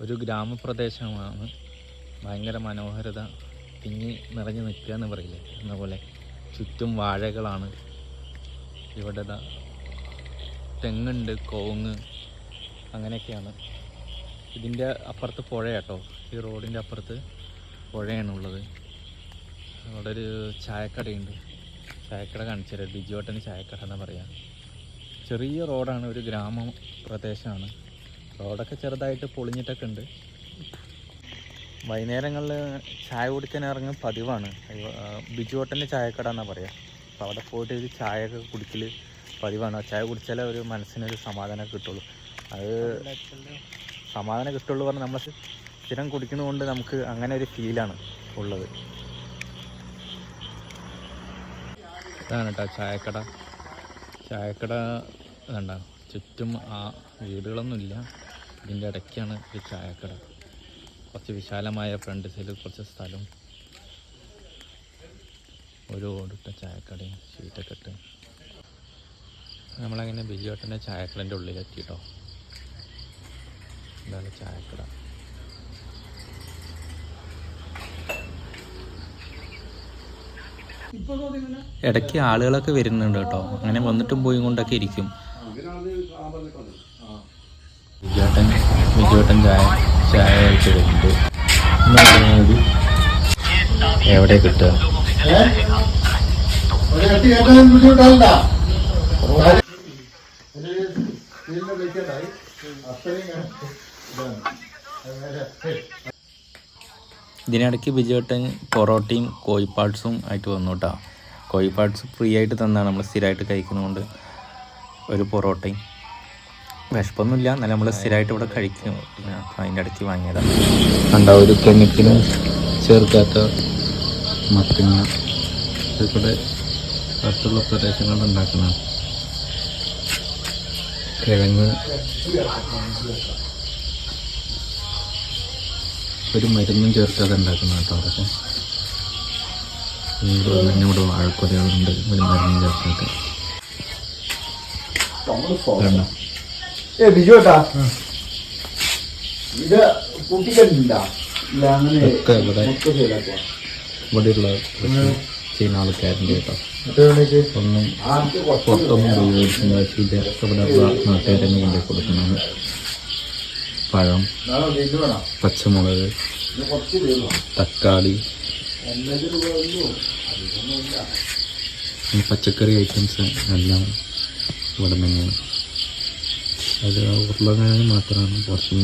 ഒരു ഗ്രാമപ്രദേശമാണ്. ഭയങ്കര മനോഹരത. തിങ്ങി നിറഞ്ഞു നിൽക്കുക എന്ന് പറയില്ലേ? എന്ന പോലെ ചുറ്റും വാഴകളാണ്. ഇവിടെ തെങ്ങുണ്ട് കോങ്ങ് അങ്ങനെയൊക്കെയാണ്. ഇതിന്റെ അപ്പുറത്ത് പുഴ കേട്ടോ ഈ റോഡിന്റെ അപ്പുറത്ത് പുഴയാണുള്ളത്. അവിടെ ഒരു ചായക്കടയുണ്ട്. ചായക്കട കാണിച്ചുതരാം. ബിജുവട്ടന് ചായക്കട എന്ന് പറയാം. ചെറിയ റോഡാണ് ഒരു ഗ്രാമ പ്രദേശമാണ് റോഡൊക്കെ ചെറുതായിട്ട് പൊളിഞ്ഞിട്ടൊക്കെ ഉണ്ട്. വൈകുന്നേരങ്ങളിൽ ചായ കുടിക്കാൻ ഇറങ്ങും പതിവാണ്. ബിജു ഹോട്ടലിന്റെ ചായക്കട എന്നാ പറയാം. അപ്പോൾ അവിടെ പോയിട്ട് ഒരു ചായയൊക്കെ കുടിക്കൽ പതിവാണ്. ചായ കുടിച്ചാലേ ഒരു മനസ്സിനൊരു സമാധാനം കിട്ടുള്ളൂ. അത് സമാധാനം കിട്ടുള്ളൂ പറഞ്ഞാൽ നമ്മൾ സ്ഥിരം കുടിക്കുന്നതുകൊണ്ട് നമുക്ക് അങ്ങനെ ഒരു ഫീലാണ് ഉള്ളത്. ഇതാണ് കേട്ടോ ചായക്കട. ചായക്കട വേണ്ട ചുറ്റും ആ വീടുകളൊന്നുമില്ല. ഇതിന്റെ ഇടയ്ക്കാണ് ഒരു ചായക്കട. കുറച്ച് വിശാലമായ ഫ്രണ്ട് സൈഡിൽ കുറച്ച് സ്ഥലം. ഒരു ഓടിട്ട ചായക്കടയും ഷീറ്റൊക്കെ ഇട്ട്. നമ്മളങ്ങനെ ബിജുവേട്ടന്റെ ചായക്കടന്റെ ഉള്ളിലെത്തി കേട്ടോ ഇതാണ് ചായക്കട. ഇടയ്ക്ക് ആളുകളൊക്കെ വരുന്നുണ്ട് കേട്ടോ. അങ്ങനെ വന്നിട്ടും പോയി കൊണ്ടൊക്കെ ഇരിക്കും. വിജുവേട്ടൻ വിജുവേട്ടൻ ചായ ചായ കഴിച്ച് പറയുന്നത്? എവിടെ കിട്ടുക? ഇതിനിടയ്ക്ക് ബിജുവേട്ടൻ പൊറോട്ടയും കോഴിപ്പാട്സും ആയിട്ട് വന്നു കേട്ടോ. കോഴിപ്പാട്സ് ഫ്രീ ആയിട്ട് തന്നാണ്. നമ്മൾ സ്ഥിരമായിട്ട് കഴിക്കുന്നതുകൊണ്ട് ഒരു പൊറോട്ടയും വിശപ്പൊന്നുമില്ല. എന്നാലും നമ്മൾ സ്ഥിരമായിട്ട് ഇവിടെ കഴിക്കും. അപ്പം അതിന്റെ അടുത്ത് വാങ്ങിയതാണ് കണ്ട ഒരു കെമിക്കലും ചേർക്കാത്ത മത്തങ്ങ ഇവിടെ അടുത്തുള്ള പ്രദേശങ്ങളിൽ ഉണ്ടാക്കുന്ന കിഴങ്ങ്. ഒരു മരുന്നും ചേർക്കാതെ ഉണ്ടാക്കുന്ന കേട്ടോ അതൊക്കെ. ഇവിടെ ഇവിടെ വാഴക്കൊലകളുണ്ട് ഒരു മരുന്നും ചേർക്കാത്ത കണ്ടോ ഏ ബിജുട്ടാ ഇത് കൂട്ടിക്കണ്ടില്ല ഇല്ല അങ്ങനെ ഒക്കെ ഇവിടെ മൊത്തം ചെയ്തേക്കുവാ. ഇവിടെയുള്ള കൃഷി ചെയ്യുന്ന ആൾക്കാരുണ്ട് കേട്ടോ. എന്നിട്ട് എവിടേക്ക്? ഒന്നും ആദ്യം കുറച്ച് പുറത്തൊന്നും ഉപയോഗിക്കുന്ന ഇതൊക്കെ ഇവിടെ ഉള്ള നാട്ടുകാരെന്നെ കൊണ്ടു കൊടുക്കുന്നതാണ് പഴം. പച്ചമുളക്. തക്കാളി പച്ചക്കറി ഐറ്റംസ് എല്ലാം ഇവിടെ തന്നെയാണ് അത് ഉരുളക്കിഴങ്ങ് മാത്രമാണ് കുറച്ച്